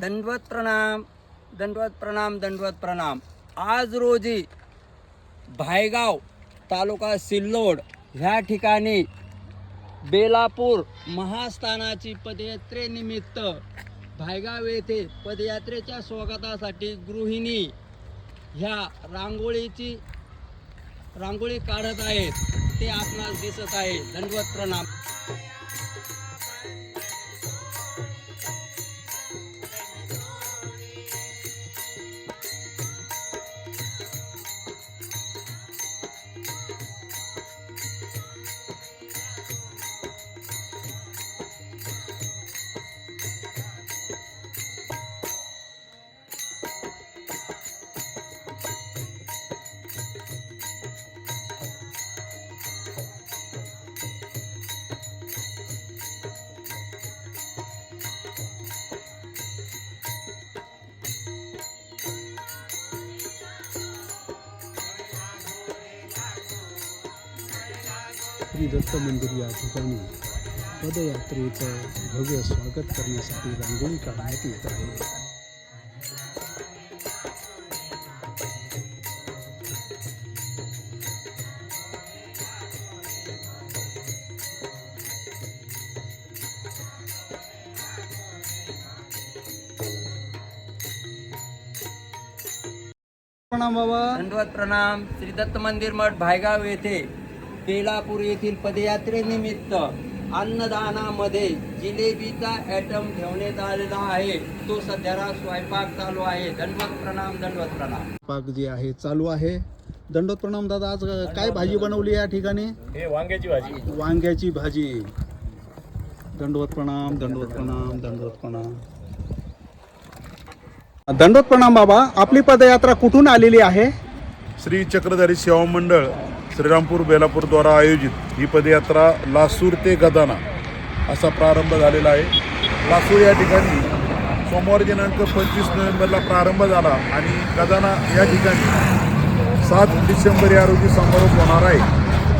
दंडवत प्रणाम दंडवत प्रणाम दंडवत प्रणाम. आज रोजी भायगाव तालुका सिल्लोड ह्या ठिकाणी बेलापूर महास्थानाची पदयात्रेनिमित्त भायगाव येथे पदयात्रेच्या स्वागतासाठी गृहिणी ह्या रांगोळीची रांगोळी काढत आहेत. ते आपणास दिसत आहे दंडवत प्रणाम. श्री दत्त मंदिर या ठिकाणी पदयात्रेचं भव्य स्वागत करण्यासाठी रांगोळी काढण्यात येत आहे. प्रणाम बाबा. दंडवत प्रणाम. श्री दत्त मंदिर मठ भायगाव येथे. बेलापूर येथील पदयात्रेनिमित्त अन्नदानामध्ये जिलेबीचा ॲटम ठेवण्यात आलेला आहे. तो सध्याला स्वयंपाक चालू आहे. दंडवत प्रणाम दंडवत प्रणाम. पाक जे आहे चालू आहे. दंडोत प्रणाम दादा आज काय भाजी बनवली या ठिकाणी? हे वांग्याची भाजी. वांग्याची भाजी. दंडवत प्रणाम दंडवत प्रणाम दंडवत प्रणाम. दंडवत प्रणाम बाबा आपली पदयात्रा कुठून आलेली आहे? श्री चक्रधारी सेवा मंडळ. श्रीरामपूर बेलापूरद्वारा आयोजित ही पदयात्रा लासूर ते गदाना असा प्रारंभ झालेला आहे. लासूर या ठिकाणी सोमवार दिनांक पंचवीस नोव्हेंबरला प्रारंभ झाला आणि गदाना या ठिकाणी सात डिसेंबर या रोजी समारोप होणार आहे.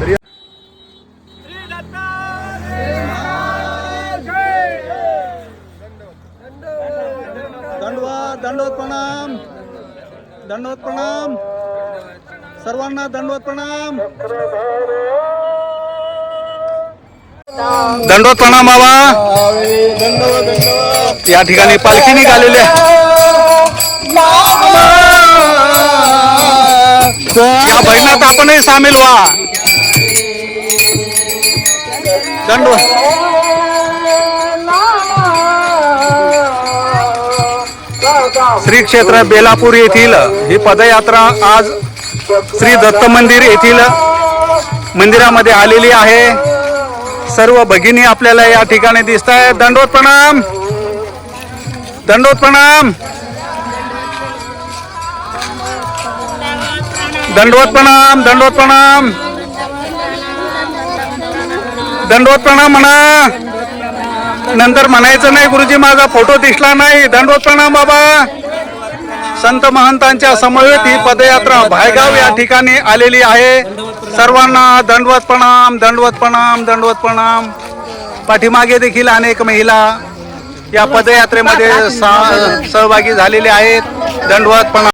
तर दंडवत प्रणाम. दंडवत प्रणाम. सर्वांना दंडवत प्रणाम. दंडवत प्रणाम बाबा. या ठिकाणी पालखी निघालेली आहे. या भजनात आपणही सामील व्हा. दंडवत. श्री क्षेत्र बेलापूर येथील ही पदयात्रा आज श्री दत्त मंदिर येथील मंदिरामध्ये आलेली आहे. सर्व भगिनी आपल्याला या ठिकाणी दिसत आहे दंडोत प्रणाम. दंडोत प्रणाम. दंडवत प्रणाम दंडवत प्रणाम. दंडवत प्रणाम म्हणा. नंतर म्हणायचं नाही गुरुजी माझा फोटो दिसला नाही. दंडवत प्रणाम बाबा. संत महंतांच्या समवेत ही पदयात्रा भायगाव या ठिकाणी आलेली आहे. सर्वांना दंडवत प्रणाम दंडवत प्रणाम दंडवत प्रणाम. पाठीमागे देखील अनेक महिला या पदयात्रेमध्ये सहभागी झालेले आहेत. दंडवत प्रणाम.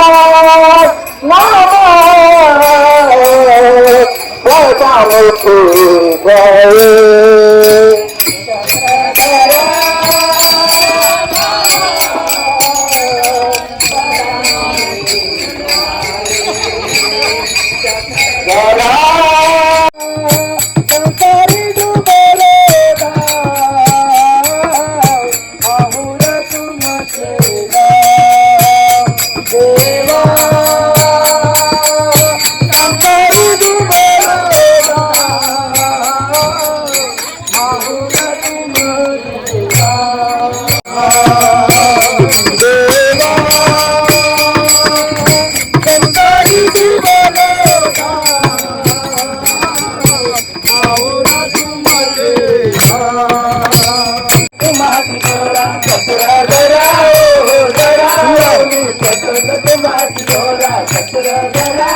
Oh, God.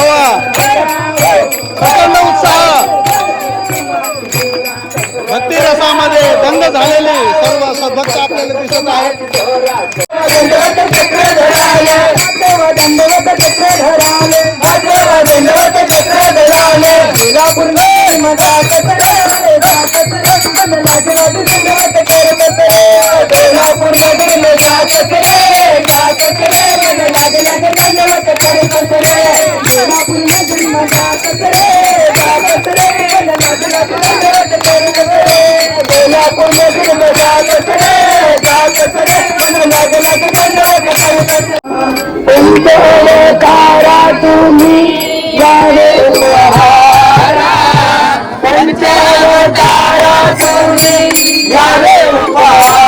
वा प्रचंड उत्साह. भक्तिरसामध्ये दंग झालेले सर्व सद्भक्त आपल्याला दिसत आहे कोल्हापुरी दिल काकरे काकरे मन लागे लागे कन्नड़ मन लागे लागे कन्नड़ कतरे मन लागे लागे कन्नड़ कतरे कतरे तुमको कारा तुम्ही गावे उपहारा पंचवतारा तुम्ही गावे उपहारा।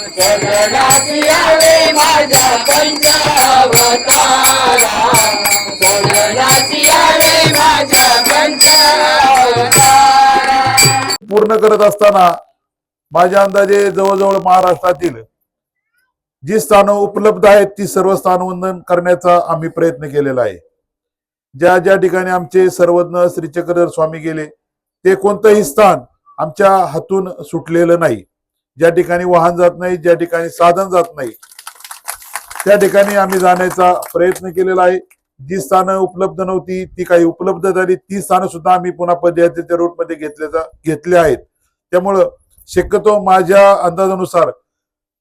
पूर्ण करत असताना माझ्या अंदाजे जवळजवळ महाराष्ट्रातील जी स्थानं उपलब्ध आहेत ती सर्व स्थानवंदन करण्याचा आम्ही प्रयत्न केलेला आहे. ज्या ज्या ठिकाणी आमचे सर्वज्ञ श्री चक्रधर स्वामी गेले ते कोणतंही स्थान आमच्या हातून सुटलेलं नाही. ज्या ठिकाणी वाहन जात नाही ज्या ठिकाणी साधन जात नाही त्या ठिकाणी आम्ही जाण्याचा प्रयत्न केलेला आहे. जी स्थानं उपलब्ध नव्हती ती काही उपलब्ध झाली ती स्थानं सुद्धा आम्ही पुन्हा पदयात्रेच्या रूटमध्ये घेतल्याचा घेतले आहेत. त्यामुळं शक्यतो माझ्या अंदाजानुसार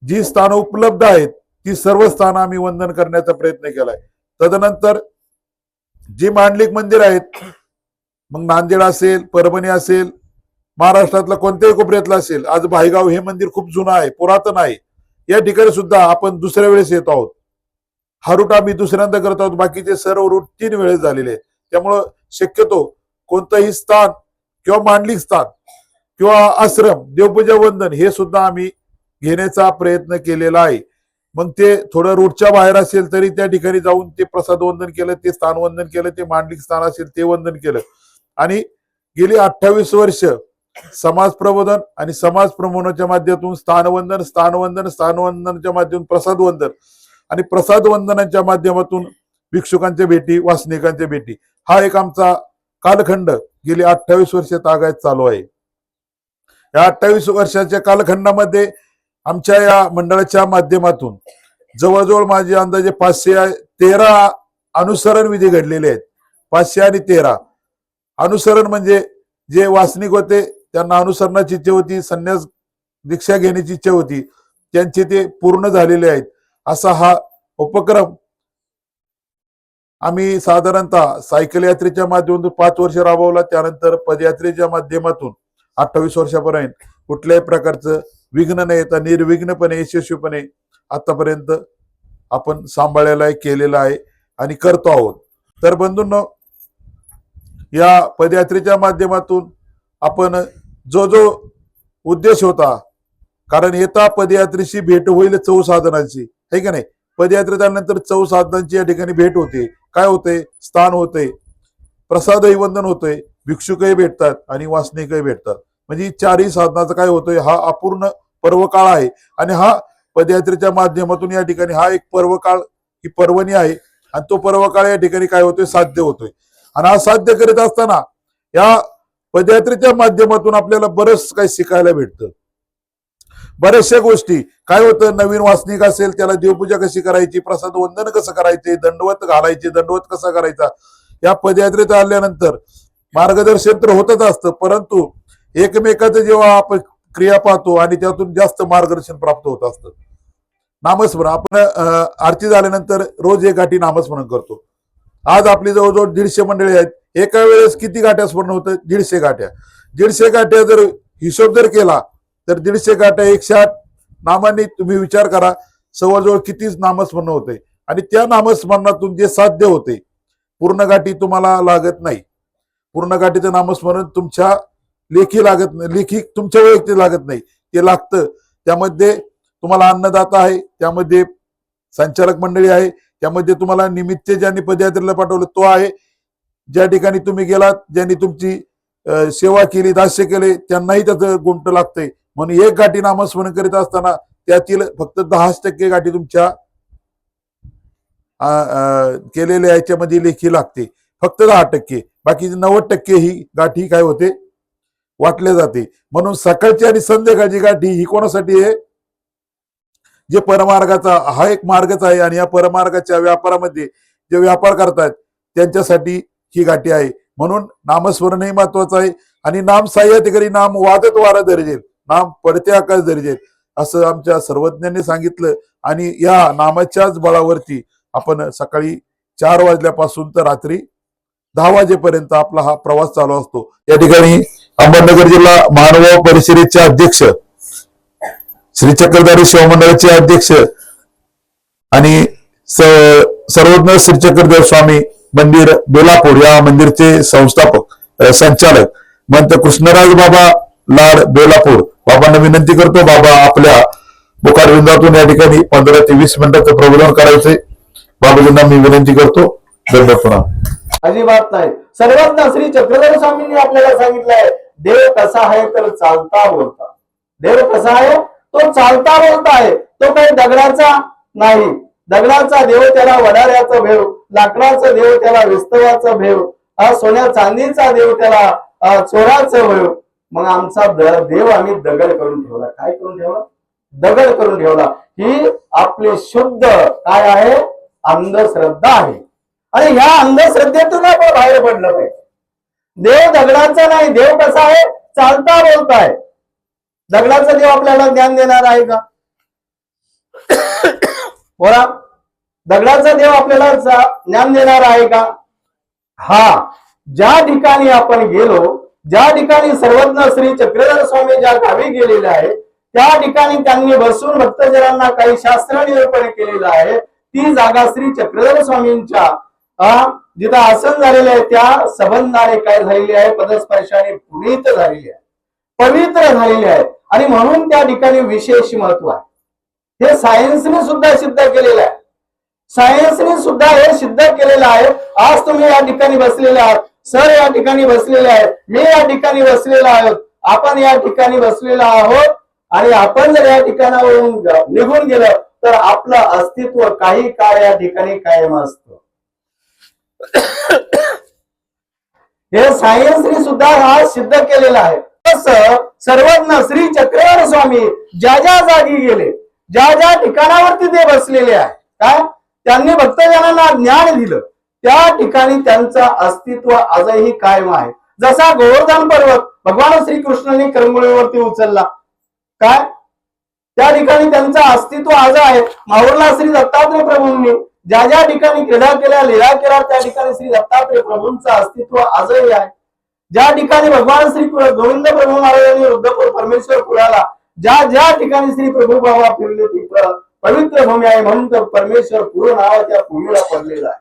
जी स्थानं उपलब्ध आहेत ती सर्व स्थानं आम्ही वंदन करण्याचा प्रयत्न केलाय. तदनंतर जी मांडलिक मंदिर आहेत मग नांदेड असेल परभणी असेल महाराष्ट्रातला कोणत्याही कोपऱ्यातला असेल आज भाईगाव हे मंदिर खूप जुनं आहे पुरातन आहे. या ठिकाणी सुद्धा आपण दुसऱ्या वेळेस येत आहोत. हा रूट आम्ही दुसऱ्यांदा करत आहोत बाकीचे सर्व रूट तीन वेळेस झालेले आहेत. त्यामुळं शक्यतो कोणतंही स्थान किंवा मांडलिक स्थान किंवा आश्रम देवपूजा वंदन हे सुद्धा आम्ही घेण्याचा प्रयत्न केलेला आहे. मग ते थोडं रूटच्या बाहेर असेल तरी त्या ठिकाणी जाऊन ते प्रसाद वंदन केलं ते स्थान वंदन केलं ते मांडलिक स्थान असेल ते वंदन केलं. आणि गेली अठ्ठावीस वर्ष समाज प्रबोधन आणि समाज प्रबोधनाच्या माध्यमातून स्थानवंदन स्थानवंदन स्थानवंदनाच्या माध्यमातून प्रसाद वंदन आणि प्रसाद वंदनाच्या माध्यमातून भिक्षुकांच्या भेटी वासनिकांच्या भेटी. हा एक आमचा कालखंड गेली अठ्ठावीस वर्ष तागायत चालू आहे. या अठ्ठावीस वर्षाच्या कालखंडामध्ये आमच्या या मंडळाच्या माध्यमातून जवळजवळ माझे अंदाजे पाचशे तेरा अनुसरण विधी घडलेले आहेत. पाचशे आणि तेरा. अनुसरण म्हणजे जे वासनिक होते त्यांना अनुसरणाची इच्छा होती संन्यास दीक्षा घेण्याची इच्छा होती. त्यांचे ते पूर्ण झालेले आहेत. असा हा उपक्रम आम्ही साधारणतः सायकल यात्रेच्या माध्यमातून पाच वर्ष राबवला. त्यानंतर पदयात्रेच्या माध्यमातून अठ्ठावीस वर्षापर्यंत कुठल्याही प्रकारचं विघ्न न येता निर्विघ्नपणे यशस्वीपणे आतापर्यंत आपण सांभाळायला आहे केलेला आहे आणि करतो आहोत. तर बंधूंनो या पदयात्रेच्या माध्यमातून आपण जो जो उद्देश होता कारण येता पदयात्रेची भेट होईल चौ साधनांची हे का नाही? पदयात्रेत आल्यानंतर चौ साधनांची या ठिकाणी भेट होते. काय होते? स्थान होते प्रसादही वंदन होतोय भिक्षुकही भेटतात आणि वासनिकही भेटतात. म्हणजे चारही साधनाचा काय होतोय? हा अपूर्ण पर्वकाळ आहे. आणि हा पदयात्रेच्या माध्यमातून या ठिकाणी हा एक पर्वकाळ ही पर्वणी आहे. आणि तो पर्वकाळ या ठिकाणी काय होतोय? साध्य होतोय. आणि हा साध्य करीत असताना या पदयात्रेच्या माध्यमातून आपल्याला बरंच काही शिकायला भेटतं. बऱ्याचशा गोष्टी. काय होतं? नवीन वासनिक असेल त्याला देवपूजा कशी करायची? प्रसाद वंदन कसं करायचे? दंडवत घालायचे. दंडवत कसा करायचा? या पदयात्रेत आल्यानंतर मार्गदर्शन तर होतच असतं परंतु एकमेकाचं जेव्हा आपण क्रिया पाहतो आणि त्यातून जास्त मार्गदर्शन प्राप्त होत असतं. नामस्मरण. आपण आरती झाल्यानंतर रोज एक गाठी नामस्मरण करतो. आज आपली जवळजवळ दीडशे मंडळी आहेत. एका वेळेस किती गाठ्या स्मरण होतं? दीडशे गाठ्या. दीडशे गाठ्या जर हिशोब जर केला तर दीडशे गाठ्या एकशे आठ नामांनी तुम्ही विचार करा जवळजवळ किती नामस्मरण होते. आणि त्या नामस्मरणातून जे साध्य होते पूर्ण गाठी तुम्हाला लागत नाही. पूर्ण गाठीचं नामस्मरण तुमच्या लेखी लागत नाही लेखी तुमच्या वैयक्तिक लागत नाही. ते लागतं. त्यामध्ये तुम्हाला अन्नदाता आहे त्यामध्ये संचालक मंडळी आहे त्यामध्ये तुम्हाला निमित्त ज्यांनी पदयात्रेला पाठवलं तो आहे ज्या ठिकाणी तुम्ही गेलात ज्यांनी तुमची सेवा केली दास्य केले त्यांनाही त्याचं गुंट लागतंय. म्हणून एक गाठी नामस्मरण करीत असताना त्यातील फक्त दहाच टक्के गाठी तुमच्या अं, केलेल्या याच्यामध्ये लेखी लागते. फक्त दहा टक्के. बाकी नव्वद टक्के ही गाठी काय होते? वाटले जाते. म्हणून सकाळची आणि संध्याकाळची गाठी ही कोणासाठी आहे? जे परमार्गाचा हा एक मार्गच आहे आणि या परमार्गाच्या व्यापारामध्ये जे व्यापार करतात त्यांच्यासाठी ही गाठी आहे. म्हणून नामस्मरणही महत्वाचं आहे आणि नाम साह्याधिकारी नाम वादत वारा दर्जेल. नाम पडते आकाश दर्जेल. असं आमच्या सर्वज्ञांनी सांगितलं आणि या नामाच्याच बळावरती आपण सकाळी चार वाजल्यापासून तर रात्री दहा वाजेपर्यंत आपला हा प्रवास चालू असतो. या ठिकाणी अहमदनगर जिल्हा मानव परिषदेचे अध्यक्ष श्री चक्रधारी शिवमंडळाचे अध्यक्ष आणि सर्वज्ञ श्री चक्रधर स्वामी मंदिर बेलापूर या मंदिरचे संस्थापक संचालक. मंत कृष्णराज बाबा लाड बेलापूर. बाबांना विनंती करतो बाबा आपल्या मुखारविंदातून या ठिकाणी पंधरा ते वीस मिनिटाचं प्रबोधन करायचंय. बाबाजींना मी विनंती करतो. धन्यवाद पुन्हा. अजिबात नाही. सर्वांना श्री चक्रधर स्वामींनी आपल्याला सांगितलंय देव कसा आहे तर चालता बोलता. देव कसा आहे? तो चालता बोलता आहे. तो काही दगडाचा नाही. दगडाचा देव त्याला वडाऱ्याचा भेव लाकडाचा देव त्याला विस्तवाचा भेव हा सोन्या चांदीचा देव त्याला चोराचा भेव. मग आमचा देव आम्ही दगड करून ठेवला. काय करून ठेवला? दगड करून ठेवला. ही आपली शुद्ध काय आहे? अंधश्रद्धा आहे. आणि ह्या अंधश्रद्धेतून आपण बाहेर पडलं पाहिजे. देव दगडाचा नाही देव कसा आहे? चालता बोलताय. दगडाचा देव आपल्याला ज्ञान देणार आहे का? बोला दगडाचा देव आपल्याला ज्ञान देणार आहे का? हा ज्या ठिकाणी आपण गेलो ज्या ठिकाणी सर्वज्ञ श्री चक्रधर स्वामी ज्या गावी गेलेले आहे त्या ठिकाणी त्यांनी बसून भक्तजनांना काही शास्त्र निरूपण केलेलं आहे. ती जागा श्री चक्रधर स्वामींच्या जिथं आसन झालेलं आहे त्या संबंधाने काय झालेली आहे? पदस्पर्शाने पुनीत झालेली आहे. पवित्र झालेली आहे. आणि म्हणून त्या ठिकाणी विशेष महत्त्व आहे. हे सायन्सने सुद्धा सिद्ध केलेलं आहे. सायन्सने सुद्धा हे सिद्ध केलेलं आहे. आज तुम्ही या ठिकाणी बसलेले आहात. सर या ठिकाणी बसलेले आहेत. मी या ठिकाणी बसलेलो आहोत. आपण या ठिकाणी बसलेलो आहोत. आणि आपण जर या ठिकाणावरून निघून गेलं तर आपलं अस्तित्व काही काळ या ठिकाणी कायम असतं. हे सायन्सने सुद्धा हा सिद्ध केलेला आहे. तसं सर्वज्ञ श्री चक्रधर स्वामी ज्या ज्या जागी गेले ज्या ज्या ठिकाणावरती ते बसलेले आहे काय? त्यांनी भक्तजनांना ज्ञान दिलं. त्या ठिकाणी त्यांचं अस्तित्व आजही कायम आहे. जसा गोवर्धन पर्वत भगवान श्रीकृष्णाने करंगुळीवरती उचलला काय? त्या ठिकाणी त्यांचं अस्तित्व आज आहे. माहुरला श्री दत्तात्रय प्रभूंनी ज्या ज्या ठिकाणी क्रीडा केल्या लीला केल्या त्या ठिकाणी श्री दत्तात्रय प्रभूंचं अस्तित्व आजही आहे. ज्या ठिकाणी भगवान श्री गोविंद प्रभू महाराजांनी रुद्रपूर परमेश्वर पुराला ज्या ज्या ठिकाणी श्री प्रभू बाबा फिरले तिथं पवित्र भूमी आहे म्हणून तर परमेश्वर पूर्ण नाव त्या भूमीला पडलेला आहे.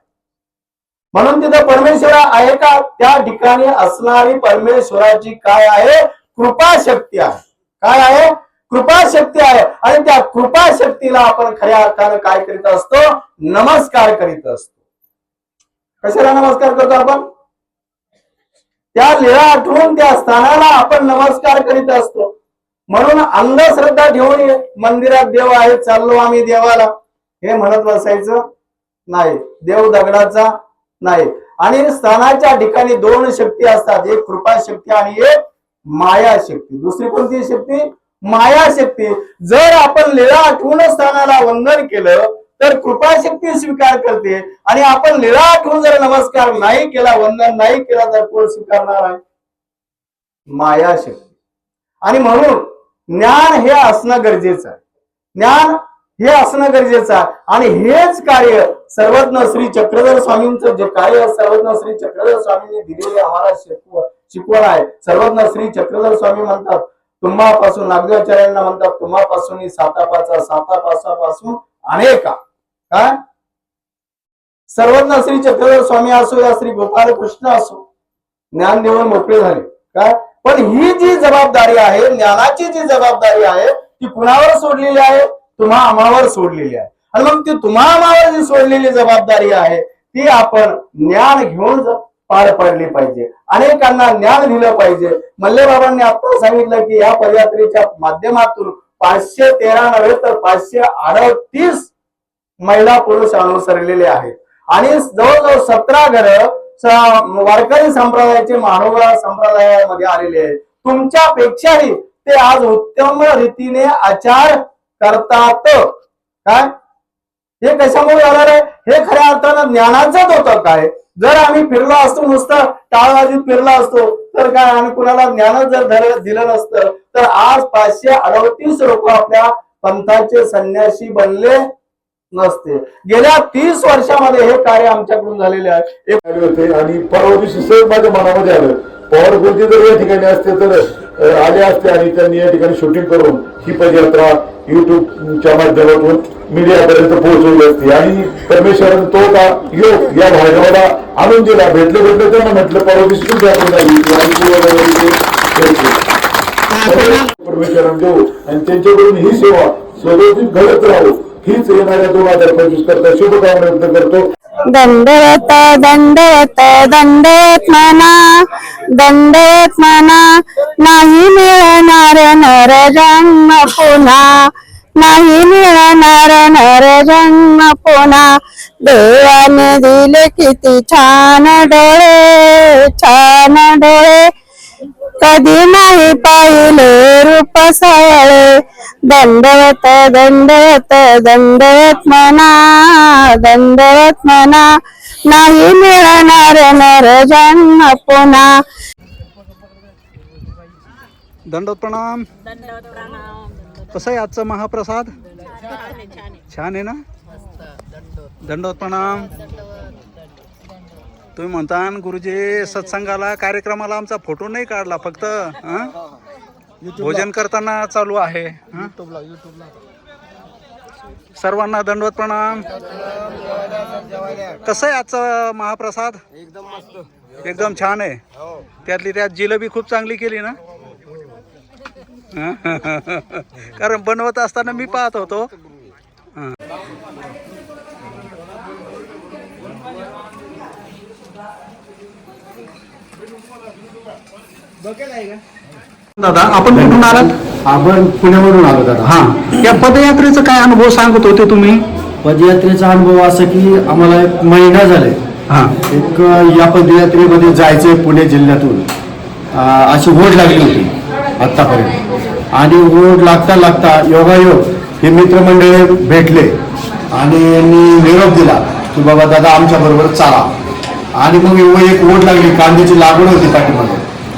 म्हणून तिथं परमेश्वर आहे का? त्या ठिकाणी असणारी परमेश्वराची काय आहे? कृपा शक्ती आहे. काय आहे? कृपा शक्ती आहे. आणि त्या कृपा शक्तीला आपण खऱ्या अर्थानं काय करीत असतो? नमस्कार करीत असतो. कशाला नमस्कार करतो आपण? त्या लिळा आठवून त्या स्थानाला आपण नमस्कार करीत असतो. म्हणून अंधश्रद्धा ठेवून ये, मंदिरात देव आहे चाललो आम्ही देवाला. हे म्हणत बसायचं नाही. देव दगडाचा नाही. आणि स्थानाच्या ठिकाणी दोन शक्ती असतात. एक कृपा शक्ती आणि एक माया शक्ती. दुसरी कोणती शक्ती? माया शक्ती. जर आपण लिळा आठवून स्थानाला वंदन केलं तर कृपा शक्ती स्वीकार करते. आणि आपण लिळा आठवून जर नमस्कार नाही केला वंदन नाही केला तर कोण स्वीकारणार आहे? माया शक्ती. आणि म्हणून ज्ञान हे असणं गरजेचं. आहे ज्ञान हे असणं गरजेचं. आहे आणि हेच कार्य सर्वज्ञ श्री चक्रधर स्वामींचं जे कार्य सर्वज्ञ श्री चक्रधर स्वामींनी दिलेले आम्हाला शिकव शिकवण आहे. सर्वज्ञ श्री चक्रधर स्वामी म्हणतात तुम्हापासून नागदेवाचार्यांना म्हणतात तुम्हापासून सातापाचा सातापासापासून अनेका. काय? सर्वज्ञ श्री चक्रधर स्वामी असो या श्री गोपाल कृष्ण असो ज्ञान देऊन मोकळे झाले. काय? पण ही जी जबाबदारी आहे ज्ञानाची जी जबाबदारी आहे ती कुणावर सोडलेली आहे? तुम्हा आम्हावर सोडलेली आहे. आणि मग ती तुम्हा आम्हावर जी सोडलेली जबाबदारी आहे ती आपण ज्ञान घेऊन पार पडली पाहिजे. अनेकांना ज्ञान दिलं पाहिजे. मल्ले बाबांनी आता सांगितलं की या पदयात्रेच्या माध्यमातून पाचशे तेरा नव्हे तर पाचशे अडतीस महिला पुरुष अनुसरलेले आहेत. आणि जवळजवळ सतरा घर वारकरी संप्रदायाचे महानुभाव संप्रदायामध्ये आलेले आहेत. तुमच्यापेक्षाही ते आज उत्तम रीतीने आचार करतात. काय? हे कशामुळे झालं रे हे खऱ्या अर्थानं ज्ञानाचं होतं काय जर आम्ही फिरलो असतो नुसतं टाळबाजीत फिरलो असतो तर काय? आणि कुणाला ज्ञानच जर धर- दिलं नसतं तर आज पाचशे अडतीस लोक आपल्या पंथाचे संन्यासी बनले नसते. गेल्या तीस वर्षामध्ये हे कार्य आमच्याकडून झालेले आहे. एक आले होते आणि परवा दिवशी सहज माझ्या मनामध्ये आलं. पवार गुरुजी जर या ठिकाणी असते तर आले असते आणि त्यांनी या ठिकाणी शूटिंग करून ही पदयात्रा युट्यूबच्या माध्यमातून मीडियापर्यंत पोहोचवली असती. आणि परमेश्वरानं तो का योग या भागाला आणून दिला. भेटले भेटले त्यांना म्हटलं परवा दिवशी भेटले. परमेश्वरानं देऊ. आणि त्यांच्याकडून ही सेवा स्वतःची घडत राहू. हीच येणाऱ्या दोन हजार पंचवीस करता शुभकामना व्यक्त करतो. दंडवत दंडवत दंडवत म्हणा दंडवत म्हणा नाही मिळणार नर जन्म पुन्हा नाही मिळणार नर जन्म पुन्हा. देवाने दिले किती छान डोळे छान डोळे. कधी नाही पाहिले रूप सवळे दंडवत दंडवत दंडवत म्हणा दंडवत म्हणा नाही मिळणार नर जन्म पुन्हा. दंडोत प्रणाम. कसं आहे आजचं महाप्रसाद? छान आहे ना? दंडोत प्रणाम. तुम्ही म्हणता गुरुजी सत्संगाला कार्यक्रमाला आमचा फोटो नाही काढला फक्त हं? भोजन करताना चालू आहे. हं? सर्वांना दंडवत प्रणाम. कसं आहे आजचा महाप्रसाद? एकदम मस्त. एकदम छान आहे. त्यातली त्यात जिलेबी खूप चांगली केली ना? कारण बनवत असताना मी पाहत होतो. दादा आपण कुठून आलात? आपण पुण्यावरून आलो दादा हा. या पदयात्रेचा काय अनुभव सांगत होते तुम्ही? पदयात्रेचा अनुभव असा की आम्हाला एक महिना झालाय. हा. एक या पदयात्रेमध्ये जायचंय पुणे जिल्ह्यातून. अशी ओढ लागली होती आत्तापर्यंत. आणि ओढ लागता लागता योगायोग हे मित्रमंडळी भेटले. आणि यांनी निरोप दिला की बाबा दादा आमच्या बरोबर चाला. आणि मग एवढी एक ओढ लागली कांद्याची लागवड होती पाठीमागे.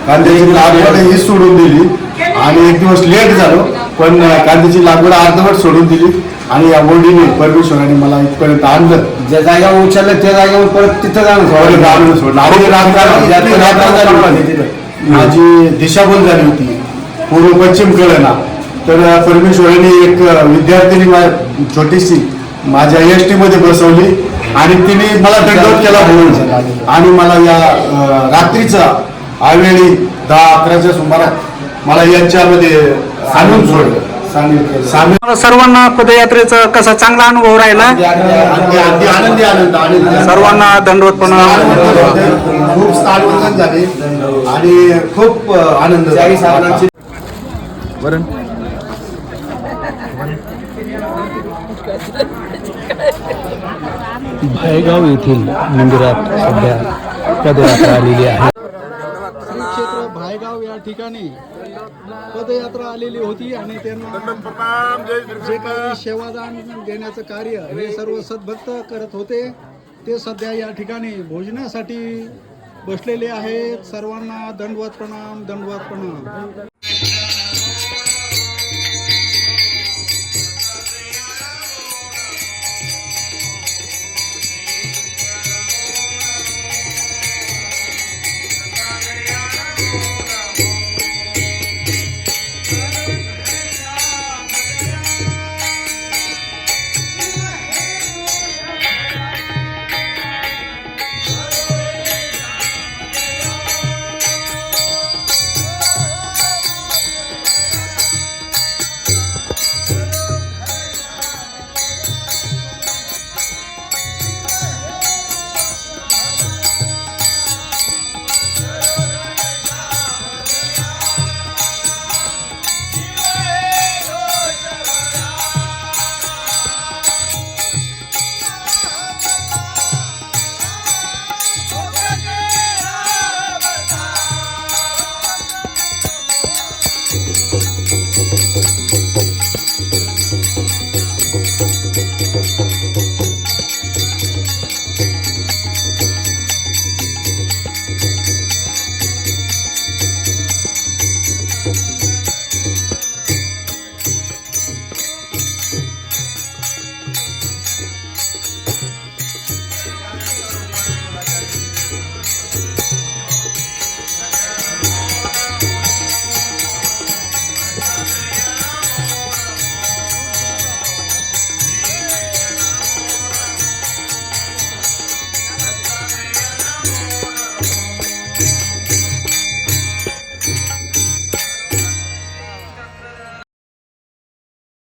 कांद्याची लागवड ही सोडून दिली. आणि एक दिवस लेट झालो पण कांद्याची लागवड अर्धवट सोडून दिली. आणि या ओढीने परमेश्वराने मला इथपर्यंत आणलं. ज्या जागेवर उचललं त्या जागेवर परत तिथं जाणं सोडलं. माझी दिशाभूल झाली होती. पूर्व पश्चिम कळना. तर परमेश्वराने एक विद्यार्थिनी मा- छोटीशी माझ्या एस टी मध्ये बसवली. आणि तिने मला दंडवत केला म्हणून. आणि मला या रात्रीचा आवेळी दहा अकराच्या सुमारात मला यांच्यामध्ये आणून सोडलं. सामील सर्वांना पदयात्रेचा कसा चांगला अनुभव राहिला? आनंदी आनंद सर्वांना दंडवत प्रणाम खूप झाले. आणि खूप आनंद झाला. भायगाव येथील मंदिरात सध्या पदयात्रा आलेली आहे. क्षेत्र भायगाव या ठिकाणी पदयात्रा आलेली होती आणि त्यांना जे काही सेवादान देण्याचं कार्य हे सर्व सद्भक्त करत होते ते सध्या या ठिकाणी भोजनासाठी बसलेले आहेत. सर्वांना दंडवत प्रणाम दंडवत प्रणाम. Música